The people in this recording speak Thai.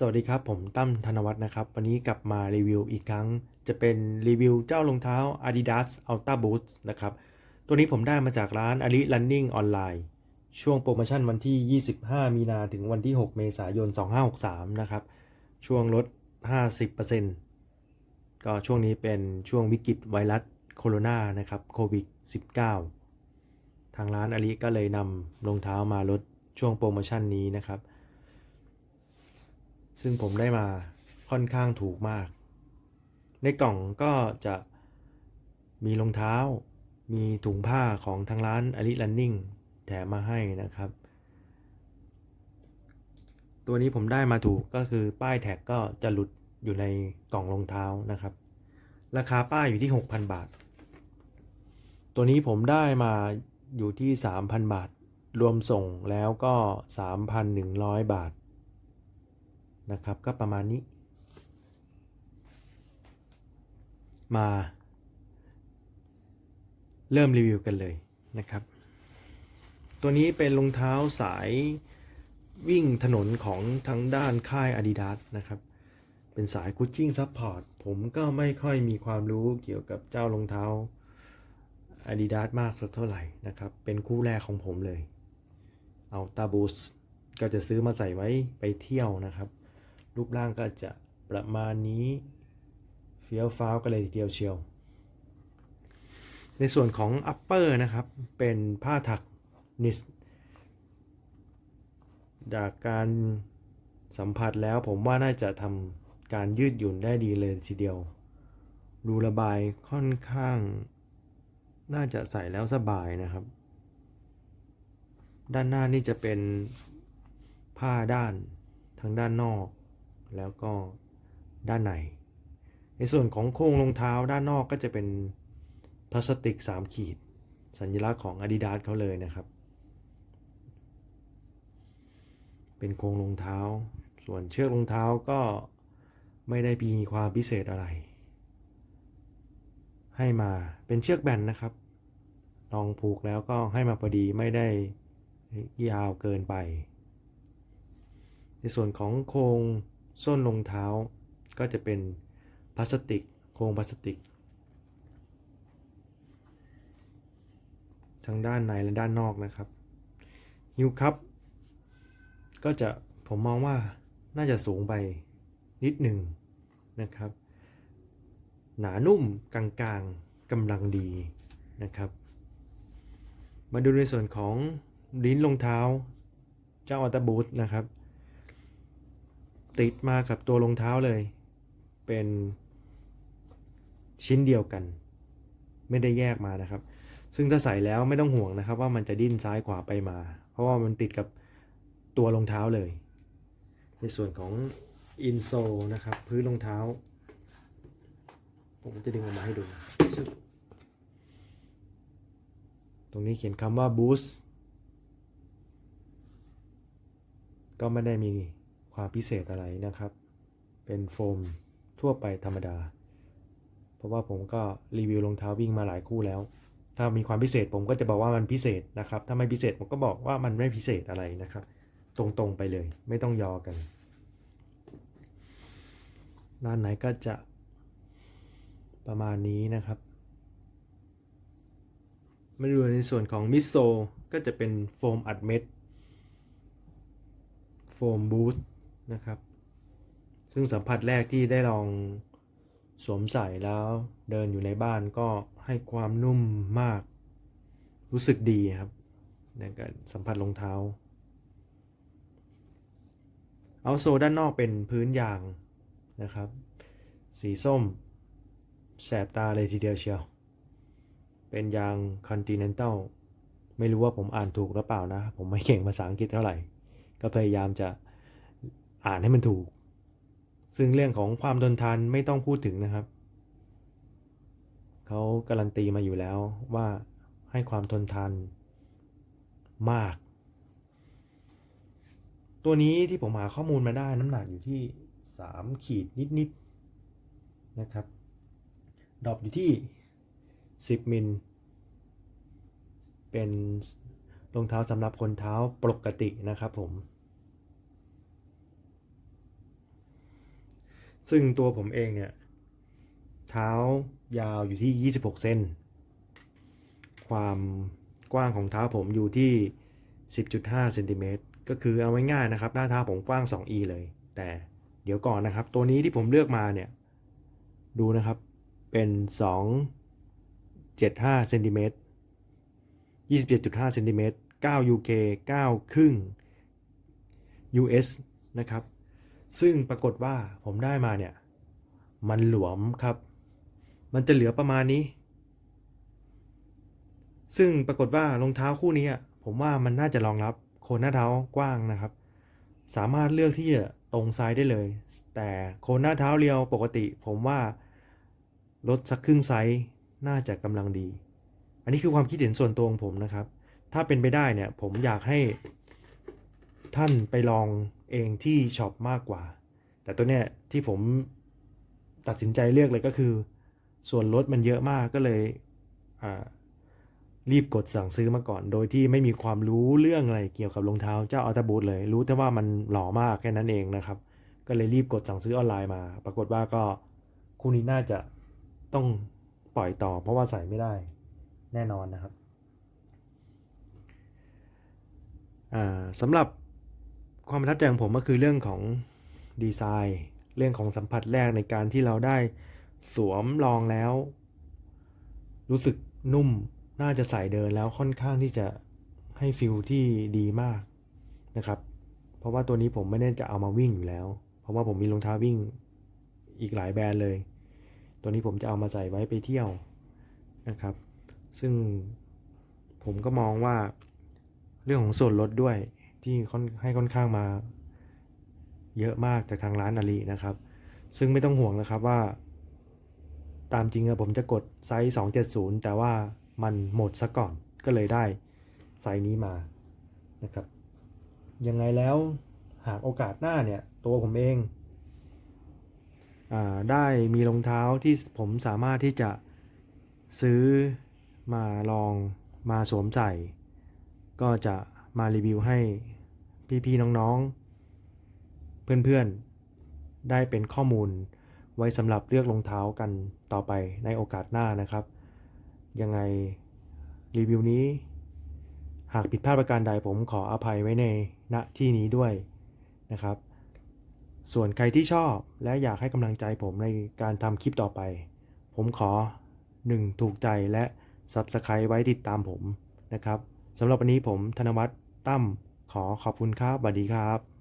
สวัสดีครับ ผมตั้มธนวัฒน์นะครับ วันนี้กลับมารีวิวอีกครั้ง จะเป็นรีวิวเจ้ารองเท้า Adidas Ultra Boost นะครับ ตัวนี้ผมได้มาจากร้าน Ali Running Online ช่วงโปรโมชั่นวันที่ 25 มีนาถึงวันที่ 6 เมษายน 2563 นะครับ ช่วงลด 50%ก็ช่วงนี้เป็นช่วงวิกฤตไวรัสโคโรนานะครับโควิด 19 ทางร้านอลีก็เลยนำรองเท้ามาลดช่วงโปรโมชั่นนี้นะครับ ซึ่งผมได้มาค่อนข้างถูกมาก ในกล่องก็จะมีรองเท้า มีถุงผ้าของทางร้านอลิ Running แถมมาให้นะครับ ตัวนี้ผมได้มาถูกก็คือป้ายแท็กก็จะหลุดอยู่ในกล่องรองเท้านะครับ ราคาป้ายอยู่ที่ 6,000 บาท ตัวนี้ผมได้มาอยู่ที่ 3,000 บาท รวมส่งแล้วก็ 3,100 บาท นะครับ ก็ประมาณนี้ มา เริ่มรีวิวกันเลยนะครับ ตัวนี้เป็นรองเท้าสายวิ่งถนนของทางด้านค่าย Adidas นะครับ เป็นสายคูชชิ่งซัพพอร์ต ผมก็ไม่ค่อยมีความรู้เกี่ยวกับเจ้ารองเท้า Adidas มากสักเท่าไหร่นะครับ เป็นคู่แรกของผมเลย เอาตาบูสก็จะซื้อมาใส่ไว้ไปเที่ยวนะครับ รูปร่างก็จะประมาณนี้เฟี้ยวฟ้าวกันเลยทีเดียวเชียว ในส่วนของ upper นะครับ เป็นผ้าถักนิสจากการสัมผัสแล้วผมว่าน่าจะทำการยืดหยุ่นได้ดีเลยทีเดียวรูระบายค่อนข้าง น่าจะใส่แล้วสบายนะครับ ด้านหน้านี่จะเป็นผ้าด้านทางด้านนอก แล้วก็ด้านใน ในส่วนของโครงรองเท้าด้านนอกก็จะเป็นพลาสติก 3 ขีด สัญลักษณ์ของ Adidas เขาเลยนะครับ เป็นโครงรองเท้า ส่วนเชือกรองเท้าก็ไม่ได้มีความพิเศษอะไร ให้มาเป็นเชือกแบนนะครับ ลองผูกแล้วก็ให้มาพอดีไม่ได้ยาวเกินไป ในส่วนของโครง ส้นรองเท้าก็จะเป็นพลาสติกโครงพลาสติก ทั้งด้านในและด้านนอกนะครับฮิวคัพก็จะผมมองว่าน่าจะสูงไปนิดหนึ่งนะครับ หนานุ่มกลางๆกำลังดีนะครับ มาดูในส่วนของลิ้นรองเท้าเจ้าอัลตบูทนะครับ ติดมากับตัวรองเท้าเลย เป็นชิ้นเดียวกัน ไม่ได้แยกมานะครับ ซึ่งถ้าใส่แล้วไม่ต้องห่วงนะครับ ว่ามันจะดิ้นซ้ายขวาไปมา เพราะว่ามันติดกับตัวรองเท้าเลย ในส่วนของอินโซนะครับ พื้นรองเท้า ผมจะดึงออกมาให้ดู ตรงนี้เขียนคำว่า boost ก็ไม่ได้มี ความพิเศษอะไรนะครับ เป็นโฟมทั่วไปธรรมดา เพราะว่าผมก็รีวิวรองเท้าวิ่งมาหลายคู่แล้ว ถ้ามีความพิเศษผมก็จะบอกว่ามันพิเศษนะครับ ถ้าไม่พิเศษผมก็บอกว่ามันไม่พิเศษอะไรนะครับ ตรงๆไปเลย ไม่ต้องยอกันด้านไหนก็จะประมาณนี้นะครับมาดูในส่วนของมิโซก็จะเป็นโฟมอัดเม็ด โฟมบูท นะครับ ซึ่งสัมผัสแรกที่ได้ลองสวมใส่แล้วเดินอยู่ในบ้านก็ให้ความนุ่มมาก รู้สึกดีครับในการสัมผัสรองเท้า เอาโซด้านนอกเป็นพื้นยางนะครับ สีส้ม แสบตาเลยทีเดียวเชียว เป็นยาง Continental ไม่รู้ว่าผมอ่านถูกหรือเปล่านะ ผมไม่เก่งภาษาอังกฤษเท่าไหร่ ก็พยายามจะ อ่านให้มันถูก ซึ่งเรื่องของความทนทานไม่ต้องพูดถึงนะครับ เขาการันตีมาอยู่แล้วว่าให้ความทนทานมาก ตัวนี้ที่ผมหาข้อมูลมาได้น้ำหนักอยู่ที่ 3 ขีดนิดๆนะครับ ดรอปอยู่ที่ 10 มิล เป็นรองเท้าสำหรับคนเท้าปกตินะครับผม ซึ่งตัวผมเองเนี่ย เท้ายาวอยู่ที่ 26 เซน ความกว้างของเท้าผมอยู่ที่ 10.5 เซนติเมตร ก็คือเอาไว้ง่ายนะครับ หน้าเท้าผมกว้าง 2e เลย แต่เดี๋ยวก่อนนะครับ ตัวนี้ที่ผมเลือกมาเนี่ย ดูนะครับ เป็น 2.75 เซนติเมตร 27.5 เซนติเมตร9 UK 9 ครึ่ง US นะครับ ซึ่งปรากฏว่าผมได้มาเนี่ย มันหลวมครับ มันจะเหลือประมาณนี้ ซึ่งปรากฏว่ารองเท้าคู่นี้ผมว่ามันน่าจะรองรับโคนหน้าเท้ากว้างนะครับ สามารถเลือกที่จะตรงไซส์ได้เลย แต่โคนหน้าเท้าเรียวปกติ ผมว่าลดสักครึ่งไซส์น่าจะกำลังดี อันนี้คือความคิดเห็นส่วนตัวของผมนะครับ ถ้าเป็นไปได้เนี่ยผมอยากให้ท่านไปลอง เองที่ช็อปมากกว่า แต่ตัวเนี้ยที่ผมตัดสินใจเลือกเลยก็คือ ส่วนลดมันเยอะมากก็เลยรีบกดสั่งซื้อมาก่อน โดยที่ไม่มีความรู้เรื่องอะไรเกี่ยวกับรองเท้าเจ้าอัลตบูทเลย รู้แต่ว่ามันหล่อมากแค่นั้นเองนะครับ ก็เลยรีบกดสั่งซื้อออนไลน์มา ปรากฏว่าก็คู่นี้น่าจะต้องปล่อยต่อ เพราะว่าใส่ไม่ได้แน่นอนนะครับสำหรับ ความประทับใจของผมก็คือเรื่องของดีไซน์ เรื่องของสัมผัสแรกในการที่เราได้สวมลองแล้ว รู้สึกนุ่มน่าจะใส่เดินแล้วค่อนข้างที่จะให้ฟิลที่ดีมากนะครับ เพราะว่าตัวนี้ผมไม่ได้จะเอามาวิ่งอยู่แล้ว เพราะว่าผมมีรองเท้าวิ่งอีกหลายแบรนด์เลย ตัวนี้ผมจะเอามาใส่ไว้ไปเที่ยวนะครับ ซึ่งผมก็มองว่าเรื่องของส่วนลดด้วย ที่ค่อนให้ค่อนข้างมาเยอะมากจากทางร้านอาลีนะครับ ซึ่งไม่ต้องห่วงนะครับว่า ตามจริงอะผมจะกดไซส์ 270 แต่ว่ามันหมดซะก่อนก็เลยได้ไซส์นี้มานะครับ ยังไงแล้วหากโอกาสหน้าเนี่ยตัวผมเองอได้มีรองเท้าที่ผมสามารถที่จะซื้อมาลองมาสวมใส่ ก็จะ มารีวิวให้พี่ๆน้องๆ เพื่อนๆ ได้เป็นข้อมูลไว้สำหรับเลือกรองเท้ากันต่อไปในโอกาสหน้านะครับ ยังไงรีวิวนี้ หากผิดพลาดประการใดผมขออภัยไว้ในณที่นี้ด้วยนะครับ ส่วนใครที่ชอบและอยากให้กำลังใจผมในการทำคลิปต่อไป ผมขอ 1. ถูกใจและ Subscribe ไว้ติดตามผมนะครับ สำหรับวันนี้ผมธนวัฒน์ตั้มขอขอบคุณครับสวัสดีครับ